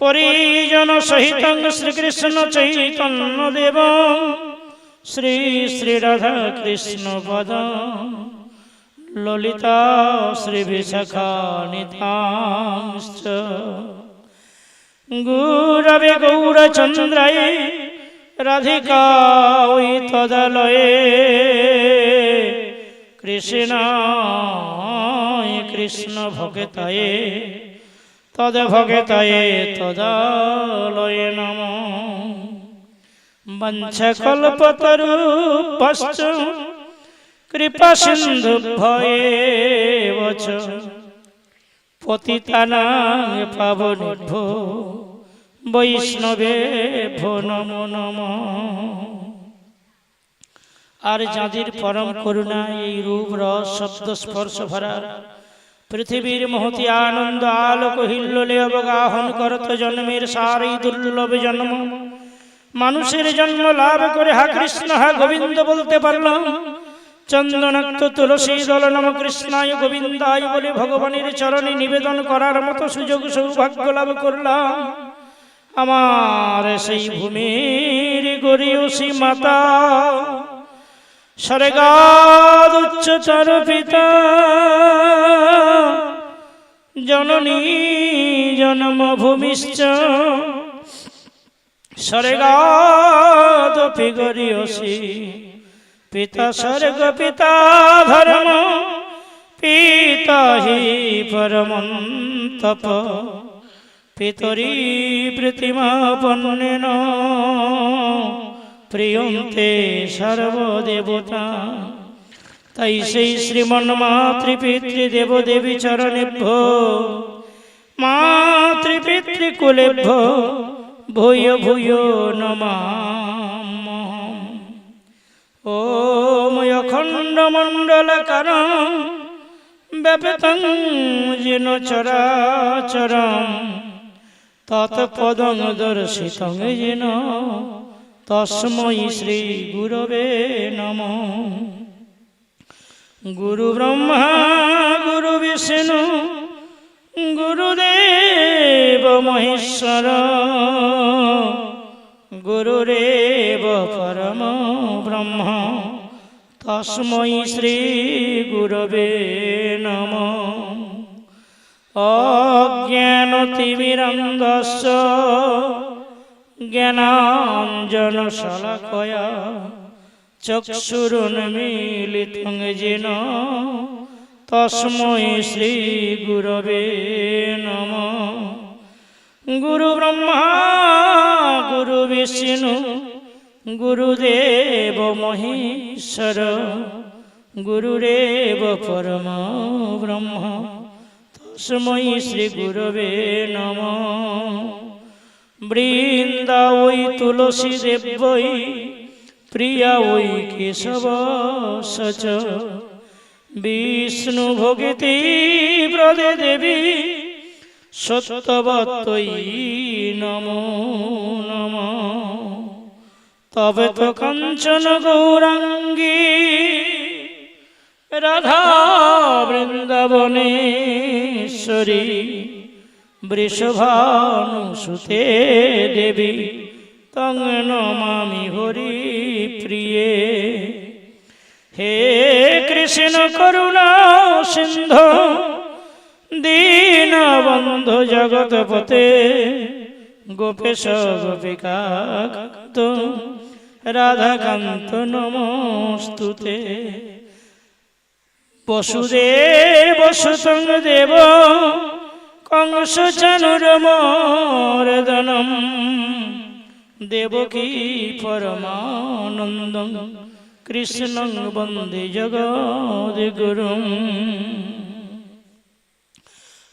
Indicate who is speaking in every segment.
Speaker 1: পরিজন সহিত শ্রীকৃষ্ণ চৈতন্য দেব শ্রী শ্রী রাধা কৃষ্ণ পদ ললিতা শ্রী বিশাখা নিতাংশ্চ গুরবে গৌরচন্দ্রায় রাধিকা ওই তদলয়ে কৃষ্ণ কৃষ্ণ ভগতায়ে তদ ভগতায়ে তদালয়ে নম। বঞ্চকল্পতরূপশ্চ কৃপা সিন্ধু ভয়ে বচ। পতিতানাং পাবনিভ্যো বৈষ্ণবে ভো নমো নম। আর যাদের পরম করুণা, এই রূপ রস, শব্দ স্পর্শ ভরা পৃথিবীর মহতি আনন্দ আলোক হিল্লোলে অবগাহন করত জন্মের সারই দুর্লভ জন্ম। মানুষের জন্ম লাভ করে হা কৃষ্ণ, হা গোবিন্দ বলতে পারলাম চন্দনাক্ত তুলসী দল নম কৃষ্ণায় গোবিন্দায় বলে ভগবানের চরণে নিবেদন করার মতো সুযোগ সৌভাগ্য লাভ করলাম। আমার সেই ভূমির গরিয়সী মাতা স্বর্গাদ উচ্চতর পিতা জননী জন্মভূমিশ্চ স্বর্গাদপি গরিয়সী পিতা স্বর্গ, পিতা ধর্ম, পিতা হি পরম তপ পিতরি প্রতিমা পণ্যেন প্রিয়ন্তে সর্বদেবতা। তাই সেই শ্রীমন মাতৃপিতৃ দেবদেবী চরণেভ্য মাতৃপিতৃকুলেভ্য ভূয় ভূয় নমাম ওম অখণ্ড মণ্ডল কারণ ব্যাপতং যেন চরাচরম তৎপদং দর্শিতং যেন তস্মৈ শ্রী গুরবে নম। গুরু ব্রহ্মা গুরু বিষ্ণু গুরুদেব মহেশ্বর গুরুরেব পরম ব্রহ্ম। তস্মৈ শ্রী গুরবে নম। অজ্ঞানতিমিরন্দস্য জ্ঞানাঞ্জন শলাকয়া চক্ষুরুন্মিলিতং যেন তস্মৈ শ্রী গুরবে নম। গুরু ব্রহ্মা গুরু বিষ্ণু, গুরুদেব মহেশ্বর গুরুরেব পরম ব্রহ্ম তস্মৈ শ্রী গুরবে নম। বৃন্দা ওই তুলসী দেবই প্রিয়া ওই কেশব সচ। বিষ্ণু ভগিতি ব্রদে দেবী সত্যবতই নম নম। তবে তো কাঞ্চন গৌরাঙ্গী, রাধা বৃন্দাবনেশ্বরী। বৃষভানুসুতে দেবী, তং নমামি হরি প্রিয়ে। হে কৃষ্ণ করুণা সিন্ধু, দীনবন্ধু জগৎপতে গোপেশ গোপিকান্ত রাধাকান্ত নমস্তুতে। বসুদেব সুতং দেব কংস চানুরমর্দনম দেবকী পরমানন্দম কৃষ্ণ বন্দে জগদ্গুরুম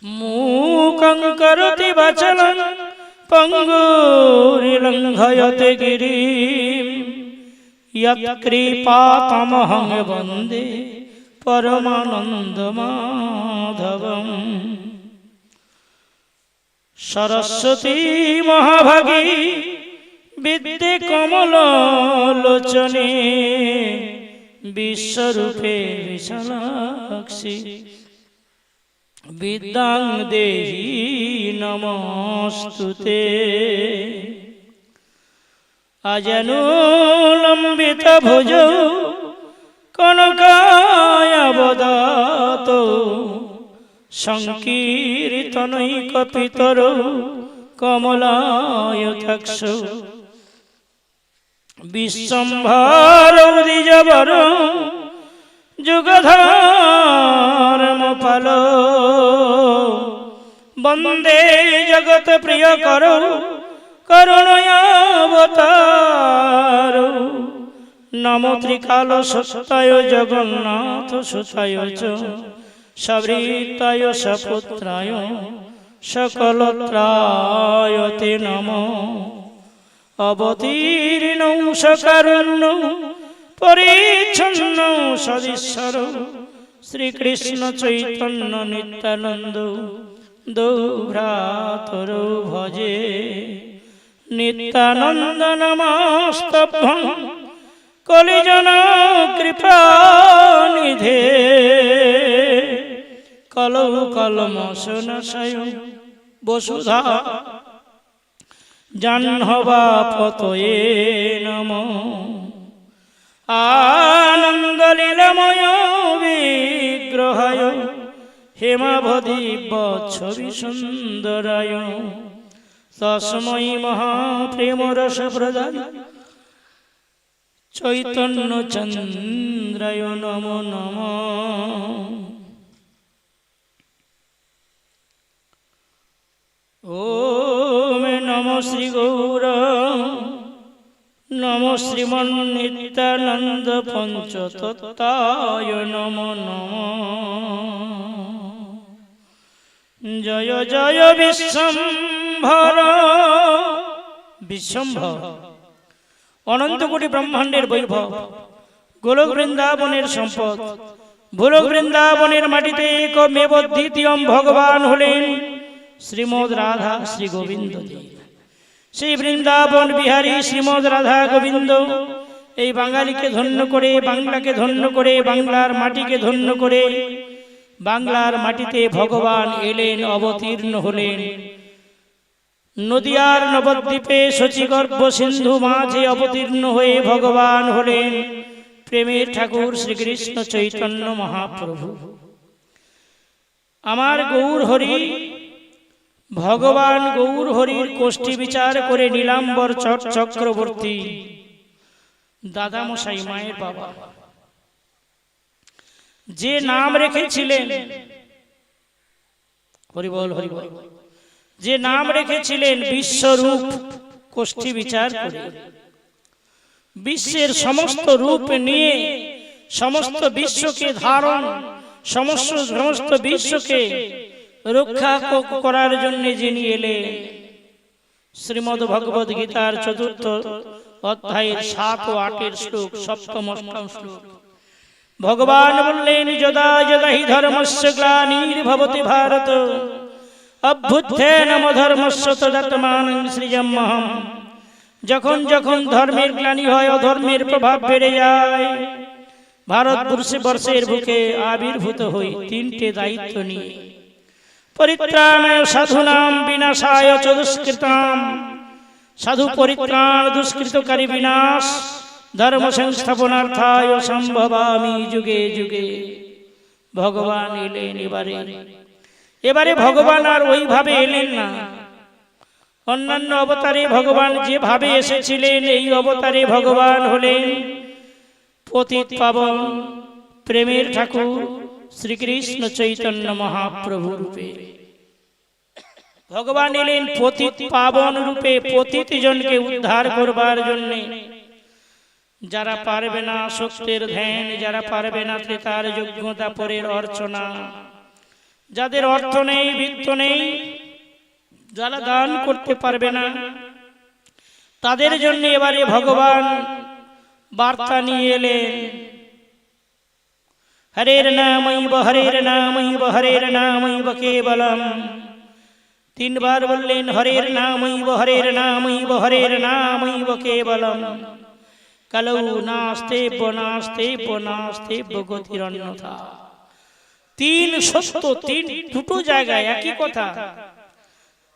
Speaker 1: मूकं करोति वचनं पङ्गुरिलङ्घयते गिरिं यत्कृपातमहं वन्दे परमानन्दमाधवम् সরস্বতী মহাভাগী বিদ্যে কমল লোচনে বিশ্বরূপে বিশালাক্ষী। বিদ্যাং দেহী নমস্তুতে। আজনুলম্বিত ভুজ কনকায়াবদাত সংকীর্তনৈক পিতর কমলায়থাক্ষ বিশ্বম্ভর দ্বিজবর যুগধর্মপাল। বন্দে জগৎ প্রিয় কর করুণয়াবতার নম ত্রিকাল সত্যায় জগন্নাথ সুতায় চ। সবৃতায় সপুত্রায় সকলত্রায় তে নম। অবতীর্ণ সকারণ্য, পরিচ্ছন্ন সদীশ্বর, শ্রীকৃষ্ণ চৈতন্য নিত্যানন্দ, দৌভ্রাতর ভজে। নিত্যানন্দ নমস্তভ্যম কলিজন কৃপা নিধে কলৌ কলম শোনশয় বসুধা। জাহ্নবা পতয়ে নম। আনন্দলীলময় বিগ্রহায় হেমাভদী ছবি সুন্দরায়। তসময়ী মহাপ্রেম রস প্রদান চৈতন্য চন্দ্রায় নম নম। ওম নম শ্রী গৌর নম শ্রীমন নিত্যানন্দ পঞ্চতত্তায় নম নম। জয় জয় বিশ্বম্ভর বিশ্বম্ভর। অনন্ত কোটি ব্রহ্মাণ্ডের বৈভব, গোলক বৃন্দাবনের সম্পদ, ভোলক বৃন্দাবনের মাটিতে এক মেব দ্বিতীয় ভগবান হলেন। শ্রীমদ রাধা শ্রী গোবিন্দ সেই বৃন্দাবন বিহারী শ্রীমদ রাধা গোবিন্দ। এই বাঙালিকে ধন্য করে বাংলাকে ধন্য করে বাংলার মাটিকে ধন্য করে বাংলার মাটিতে ভগবান এলেন অবতীর্ণ হলেন। নদিয়ার নবদ্বীপে শচীগর্ভ সিন্ধু মাঝে অবতীর্ণ হয়ে ভগবান হলেন। প্রেমের ঠাকুর শ্রীকৃষ্ণ চৈতন্য মহাপ্রভু। আমার গৌর হরি ভগবান গৌর হরির কোষ্ঠী বিচার করে নীলাম্বর চট চক্রবর্তী। দাদামশাই, মায়ের বাবা। যে নাম রেখেছিলেন হরিবল হরিবল যে নাম রেখেছিলেন বিশ্বরূপ কোষ্ঠী বিচার করে। বিশ্বের সমস্ত রূপ নিয়ে সমস্ত বিশ্বকে ধারণ, সমস্ত সমস্ত বিশ্বকে রক্ষা করার জন্য যিনি এলেন, শ্রীমদ ভগবদ গীতার চতুর্থ অধ্যায়ের সাত ও আটের শ্লোক, সপ্তম, অষ্টম শ্লোক। ভগবান বললেন, যদা যদা হি ধর্মস্য গ্লানির্ভবতি ভারত অভ্যুত্থেন ধর্মস্য তদাত্মানং সৃজম্মহম যখন যখন ধর্মের গ্লানি হয়, অধর্মের প্রভাব বেড়ে যায়। ভারতবর্ষে বর্ষের বুকে আবির্ভূত হই তিনটে দায়িত্ব নিয়ে। পরিত্রাণায় সাধুনাম বিনাশায় চ দুষ্কৃতাম সাধু পরিত্রাণ দুষ্কৃতকারী বিনাশ, ধর্ম সংস্থাপনার্থায় সম্ভবামি যুগে যুগে। ভগবান এলেন এবারে। এবারে ভগবান আর ওইভাবে এলেন না। অন্যান্য অবতারে ভগবান যেভাবে এসেছিলেন, এই অবতারে ভগবান হলেন পতিত পাবন, প্রেমের ঠাকুর। শ্রীকৃষ্ণ চৈতন্য মহাপ্রভু রূপে। ভগবান এলেন পতিত পাবন রূপে পতিত জনকে উদ্ধার করবার জন্য যারা পারবে না সত্যের ধ্যান যারা পারবে না তার যোগ্যতা পরের অর্চনা। যাদের অর্থ নেই বৃত্ত নেই যারা দান করতে পারবে না তাদের জন্য এবারে ভগবান বার্তা নিয়ে এলেন। হরের নামৈব হরের নামৈব হরের নামৈব কেবলম তিনবার বললেন হরের নামৈব হরের নামৈব হরের নামৈব কেবলম কলৌ নাস্তে নাস্তে নাস্তে গতির অন্যথা তিন সত্য তিন দুটো জায়গায় একই কথা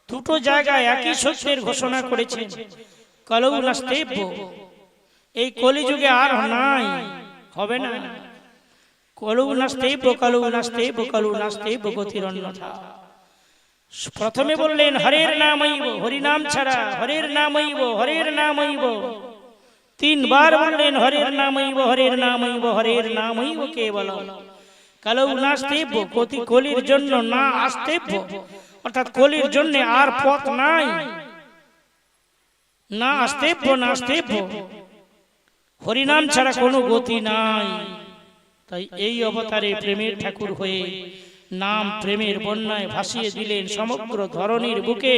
Speaker 1: দুটো জায়গায় একই সত্যের ঘোষণা করেছেন কলৌ নাস্তেব্য এই কলিযুগে আর নাই, হবে না। কলৌ নাস্তেব্য কলৌ নাস্তেব্য কলৌ নাস্তেব্য গতির অন্যথা প্রথমে বললেন হরের নামইব হরিনাম ছাড়া হরের নামইব হরের নামইব তিনবার বললেন হরের নামইব হরের নামইব হরের নামইব কেবল কালৌ নাস্তেব্য কতি কলির জন্য না আসতেব্য অর্থাৎ কলির জন্য আর পথ নাই। না আসতেব্য না আসতেব্য হরিনাম ছাড়া কোনো গতি নাই তাই এই অবতারে প্রেমের ঠাকুর হয়ে নাম প্রেমের বন্যায় ভাসিয়ে দিলেন সমগ্র ধরনীর বুকে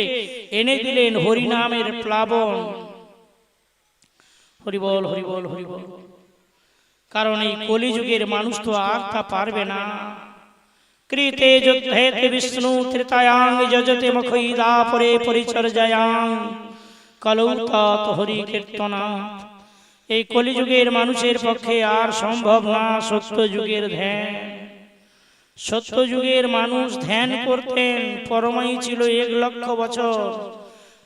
Speaker 1: এনে দিলেন হরিনামের প্লাবন। হরিবল হরিবল হরিবল কারণ এই কলিযুগের মানুষ তো আর তা পারবে না। কৃতে যুদ্ধেতে বিষ্ণু ত্রিতায়াং যজতে মখৈদা পরে পরিচর্যায়াং। কলৌ তৎ হরি কীর্তনাথ এই কলিযুগের মানুষের পক্ষে আর সম্ভব না সত্য যুগের ধ্যান। সত্য যুগের মানুষ ধ্যান করতেন পরমাই ছিল এক লক্ষ বছর।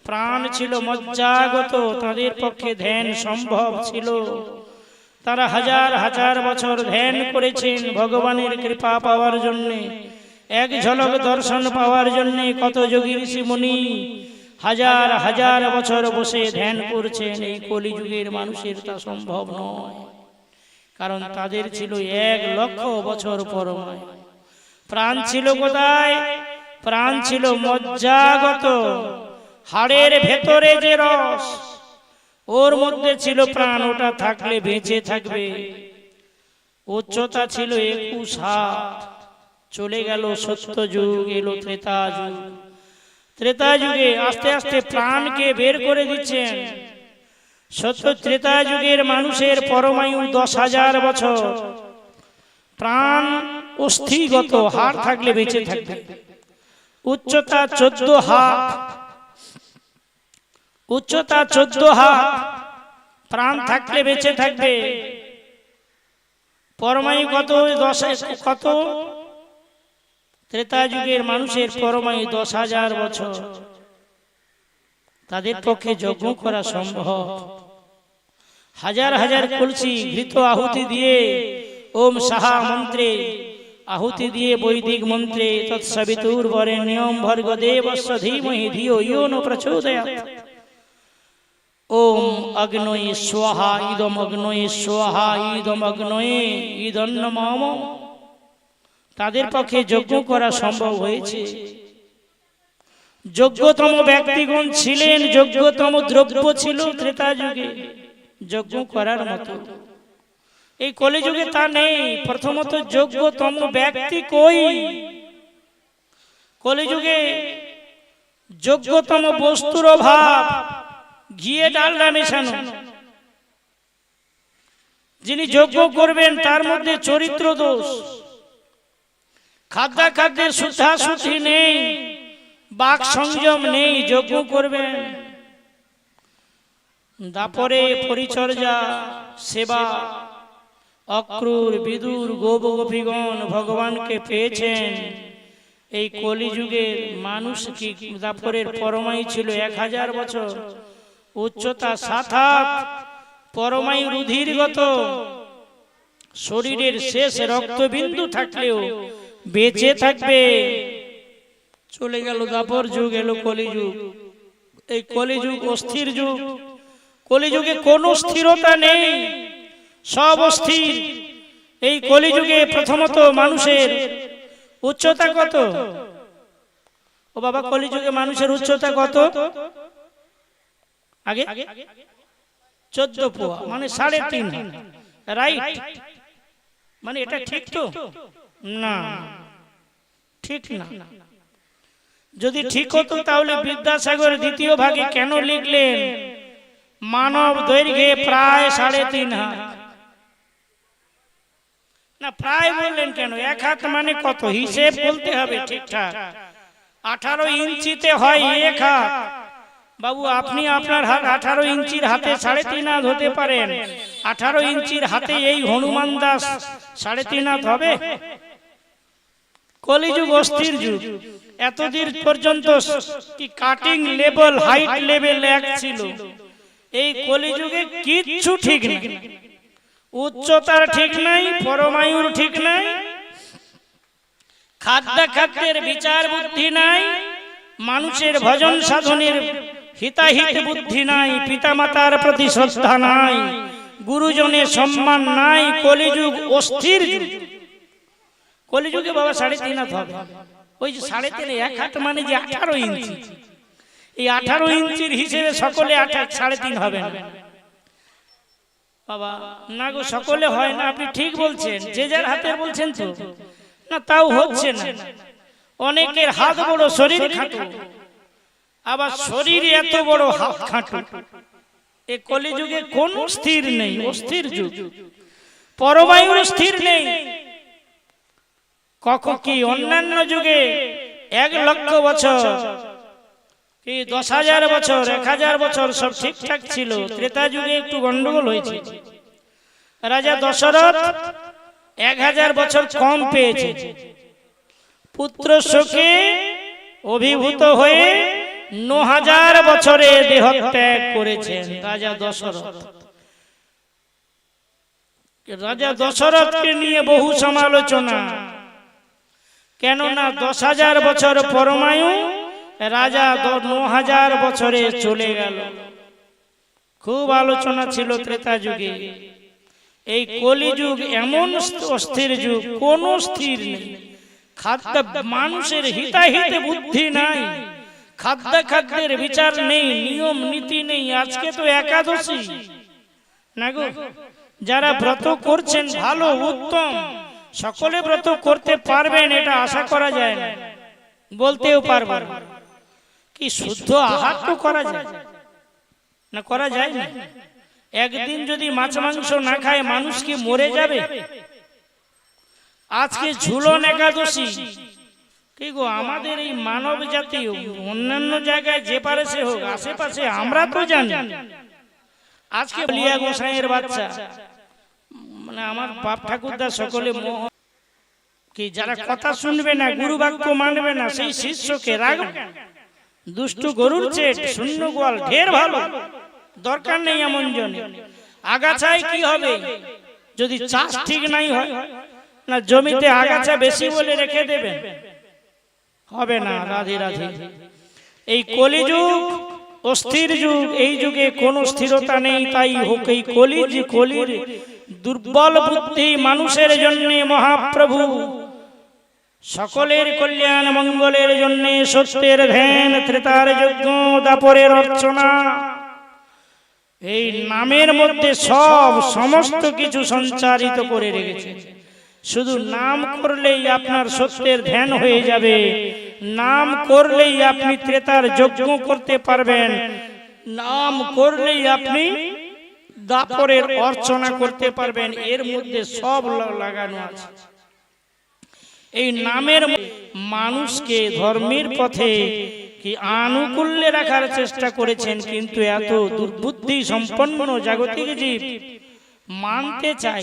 Speaker 1: প্রাণ ছিল মজ্জাগত তাদের পক্ষে ধ্যান সম্ভব ছিল। তারা হাজার হাজার বছর ধ্যান করেছেন ভগবানের কৃপা পাওয়ার জন্যে। এক ঝলক দর্শন পাওয়ার জন্যে কত যোগী ঋষি মুনি হাজার হাজার বছর বসে ধ্যান করছেন এই কলিযুগের মানুষের তা সম্ভব নয়। কারণ তাদের ছিল এক লক্ষ বছর পরমায় প্রাণ ছিল কোথায়? প্রাণ ছিল মজ্জাগত। হাড়ের ভেতরে যে রস ওর মধ্যে ছিল প্রাণ ওটা থাকলে বেঁচে থাকবে। উচ্চতা ছিল একুশ হাত। চলে গেল সত্য যুগ এলো ত্রেতা যুগ। ত্রেতা যুগে আস্তে আস্তে প্রাণকে বের করে দিচ্ছেন। সত্য ত্রেতা যুগের মানুষের পরমায়ু দশ হাজার বছর। প্রাণ অস্থিগত হার থাকলে বেঁচে থাকবে। উচ্চতা চোদ্দ হাত। উচ্চতা চোদ্দ হাত। প্রাণ থাকলে বেঁচে থাকবে। পরমায়ু কত দশ কত? ত্রেতা যুগের মানুষের পরমায়ু দশ হাজার বছর। তাদের পক্ষে যজ্ঞ করা সম্ভব। হাজার হাজার কলসি ঘৃত আহুতি দিয়ে ওম সাহা মন্ত্রে, আহুতি দিয়ে বৈদিক মন্ত্রে তৎসবিতুর বরে নিয়ম ভর্গ দেবস্ব ধীমহি ধিও ইয়ো ন ওম অগ্নয়ে স্বাহা ইদম অগ্নয়ে স্বাহা ইদম অগ্নয়ে ইদন্ন মম তাদের পক্ষে যজ্ঞ করা সম্ভব হয়েছে। যোগ্যতম ব্যক্তিগণ ছিলেন যোগ্যতম দ্রব্য ছিল ত্রেতা যুগে। যজ্ঞ করার মতো। এই কলিযুগে তা নেই। প্রথমত যোগ্যতম ব্যক্তি কই? কলিযুগে যোগ্যতম বস্তুর অভাব। ঘিয়ে ডালডা মেশানো। যিনি যজ্ঞ করবেন তার মধ্যে চরিত্র দোষ। খাদ্যা খাদ্যের শুদ্ধা শুদ্ধি নেই, বাক সংযম নেই, যজ্ঞ করবেন। দাপরে পরিচর্যা, সেবা, অক্রুর, বিদুর গোপ গোপীগণ ভগবানকে পেয়েছেন। এই কলিযুগের মানুষ কি দাপরের পরমাই ছিল এক হাজার বছর? উচ্চতা সাত হাত পরমাই রুধিরগত শরীরের শেষ রক্তবিন্দু থাকলেও বেঁচে থাকবে। চলে গেল দাপর যুগ এলো কলিযুগ। এই কলিযুগ অস্থির যুগ। কলিযুগে কোনো স্থিরতা নেই। সব অস্থির। এই কলিযুগে প্রথমত মানুষের উচ্চতা কত? ও বাবা কলিযুগে মানুষের উচ্চতা কত? আগে? চোদ্দ পোয়া মানে সাড়ে তিন। রাইট মানে এটা ঠিক তো? না। ঠিক না। যদি ঠিক হতো তাহলে বিদ্যাসাগর দ্বিতীয় ভাগে কেন লিখলেন? মানব দৈর্ঘ্যে প্রায় সাড়ে তিন হাত। না প্রায় বললেন কেন? এক হাত মানে কত? হিসেব বলতে হবে ঠিকঠাক। আঠারো ইঞ্চিতে হয় এক হাত। বাবু আপনি আপনার হাত আঠারো ইঞ্চির হাতে সাড়ে তিন হাত হতে পারেন। আঠারো ইঞ্চির হাতে এই হনুমান দাস সাড়ে তিন হাত হবে? কলিযুগ অস্থির যুগ। এতদিন পর্যন্ত কি কাটিং লেভেল হাইট লেভেল এক ছিল? এই কলিযুগে কিচ্ছু ঠিক নেই। উচ্চতার ঠিক নাই পরমায়ুর ঠিক নাই। খাদ্য খাদ্যের বিচার বুদ্ধি নাই মানুষের ভজন সাধনের হিতাহিত বুদ্ধি নাই পিতামাতার প্রতি শ্রদ্ধা নাই। গুরুজনের সম্মান নাই কলিযুগ অস্থির যুগ। কলিযুগে বাবা সাড়ে তিন হাত হবে। ওই যে সাড়ে তিন এক হাত মানে যে আঠারো ইঞ্চি। এই আঠারো ইঞ্চির হিসেবে সকলে আঠাশ সাড়ে তিন হবে না। বাবা না গো সকলে হয় না আপনি ঠিক বলছেন। যে যার হাতে বলছেন তো। না তাও হচ্ছে না। অনেকের হাত বড় শরীর খাটো। আবার শরীর এত বড় হাত খাটো। এ কলিযুগে কোন স্থির নেই অস্থির যুগ। পরমায়ুর স্থির নেই। কখন কি অন্যান্য যুগে এক লক্ষ বছর কি দশ হাজার বছর এক হাজার বছর সব ঠিকঠাক ছিল ত্রেতা যুগে একটু গন্ডগোল হয়েছে। রাজা দশরথ এক হাজার বছর কম পেয়েছে। পুত্র শোকে অভিভূত হয়ে ন হাজার বছরে দেহত্যাগ করেছেন রাজা দশরথ। রাজা দশরথকে নিয়ে বহু সমালোচনা কেননা দশ হাজার বছর পরমায়ু রাজা ন হাজার বছরে চলে গেল। খুব আলোচনা ছিল ত্রেতা যুগে। এই কলিযুগ এমন অস্থির যুগ কোন স্থির নেই। খাদ্য মানুষের হিতাহিতে বুদ্ধি নাই। খাদ্য খাদ্যের বিচার নেই নিয়ম নীতি নেই আজকে তো একাদশী। না গো যারা ব্রত করছেন ভালো উত্তম। সকলে ব্রত করতে পারবেন এটা আশা করা যায় না। বলতেও পারবেন কি শুদ্ধ আহার তো করা যায়? না করা যায় না? একদিন যদি মাছ মাংস না খায় মানুষ কি মরে যাবে? আজকে ঝুলন একাদশী। কি গো, আমাদের এই মানব জাতি, অন্যান্য জায়গায় যে পারে সে হোক, আশেপাশে আমরা তো জানি। আজকে লিয়া গোসাইয়ের বাচ্চা। মানে আমার বাপ ঠাকুরদা সকলে মোহ কি যারা কথা শুনবে না গুরু বাক্য মানবে না সেই শিষ্যকে রাখবে দুষ্টু গরুর চেট শূন্য গোয়াল ঢের ভালো। দরকার নেই এমন জনে। আগাছায় কি হবে? যদি চাষ ঠিক নাই হয় না জমিতে আগাছা বেশি বলে রেখে দেবেন। হবে না রাধে রাধে এই কলিযুগ অস্থির যুগ এই যুগে কোনো স্থিরতা নেই তাই হোক এই কলি যে কলির দুর্বল বুদ্ধি মানুষের জন্য মহাপ্রভু। সকলের কল্যাণ মঙ্গলের জন্য সত্যের ধ্যান, ত্রেতার যজ্ঞ, দাপরের অর্চনা। এই নামের মধ্যে সব সমস্ত কিছু সঞ্চারিত করে রেখেছে। শুধু নাম করলেই আপনার সত্যের ধ্যান হয়ে যাবে। নাম করলেই আপনি ত্রেতার যজ্ঞ করতে পারবেন। নাম করলেই আপনি দাপরের অর্চনা করতে পারবেন এর মধ্যে সব লাগানো আছে। এই নামের মানুষকে ধর্মের পথে কি আনুকূল্যে রাখার চেষ্টা করেছেন কিন্তু এত দুর্বুদ্ধি সম্পন্ন জাগতিক জীব মানতে চাই